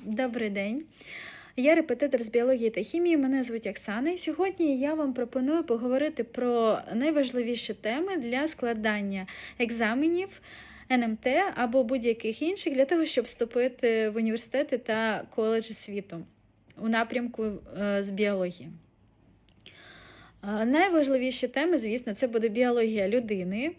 Добрий день. Я репетитор з біології та хімії. Мене звуть Оксана. І сьогодні я вам пропоную поговорити про найважливіші теми для складання екзаменів НМТ або будь-яких інших для того, щоб вступити в університети та коледжі світу у напрямку е, з біології. Е, Найважливіші теми, звісно, це буде біологія людини.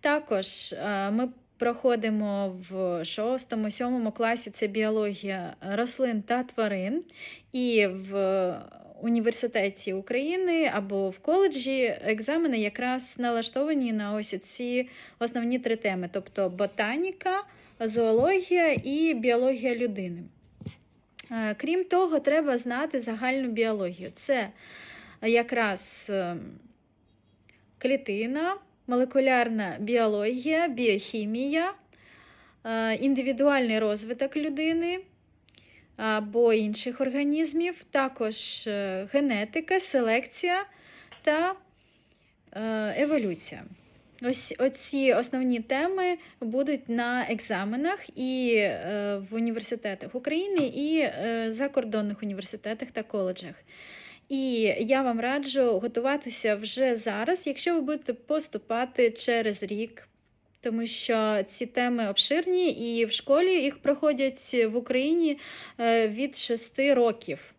Також е, ми проходимо в 6-7 класі це біологія рослин та тварин. І в університеті України або в коледжі екзамени якраз налаштовані на ось ці основні три теми: тобто ботаніка, зоологія і біологія людини. Е, Крім того, треба знати загальну біологію. Це якраз ем, клітина, молекулярна біологія, біохімія, е, індивідуальний розвиток людини або інших організмів, також е, генетика, селекція та е, еволюція. Ось оці основні теми будуть на екзаменах і в університетах України, і закордонних університетах та коледжах. І я вам раджу готуватися вже зараз, якщо ви будете поступати через рік, тому що ці теми обширні, і в школі їх проходять в Україні е, від 6 років.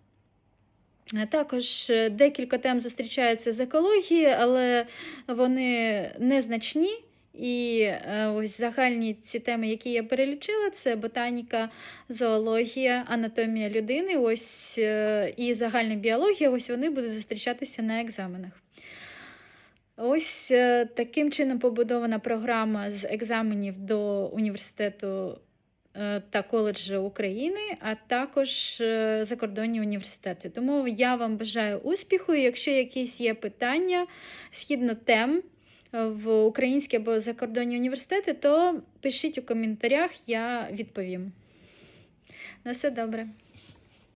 Е, Також е, декілька тем зустрічаються з екології, але вони незначні. І е, ось загальні ці теми, які я перелічила, це ботаніка, зоологія, анатомія людини, ось е, і загальна біологія, ось вони будуть зустрічатися на екзаменах. Ось е, таким чином побудована програма з екзаменів до університету та коледжу України, а також закордонні університети. Тому я вам бажаю успіху. Якщо якісь є питання згідно тем в українські або закордонні університети, то пишіть у коментарях, я відповім. На все добре.